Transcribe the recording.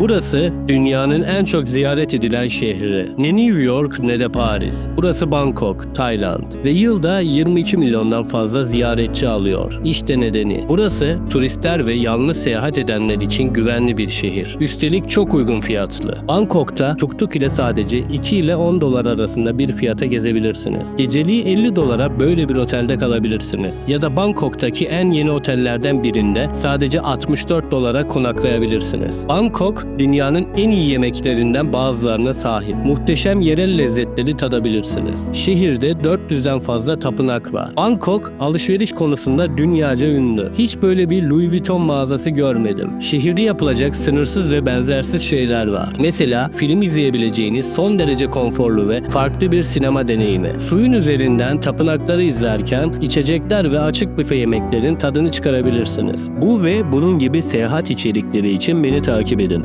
Burası dünyanın en çok ziyaret edilen şehri. Ne New York ne de Paris. Burası Bangkok, Tayland ve yılda 22 milyondan fazla ziyaretçi alıyor. İşte nedeni. Burası turistler ve yalnız seyahat edenler için güvenli bir şehir. Üstelik çok uygun fiyatlı. Bangkok'ta tuk-tuk ile sadece 2 ile 10 dolar arasında bir fiyata gezebilirsiniz. Geceliği 50 dolara böyle bir otelde kalabilirsiniz. Ya da Bangkok'taki en yeni otellerden birinde sadece 64 dolara konaklayabilirsiniz. Bangkok dünyanın en iyi yemeklerinden bazılarına sahip. Muhteşem yerel lezzetleri tadabilirsiniz. Şehirde 400'den fazla tapınak var. Bangkok alışveriş konusunda dünyaca ünlü. Hiç böyle bir Louis Vuitton mağazası görmedim. Şehirde yapılacak sınırsız ve benzersiz şeyler var. Mesela film izleyebileceğiniz son derece konforlu ve farklı bir sinema deneyimi. Suyun üzerinden tapınakları izlerken içecekler ve açık büfe yemeklerin tadını çıkarabilirsiniz. Bu ve bunun gibi seyahat içerikleri için beni takip edin.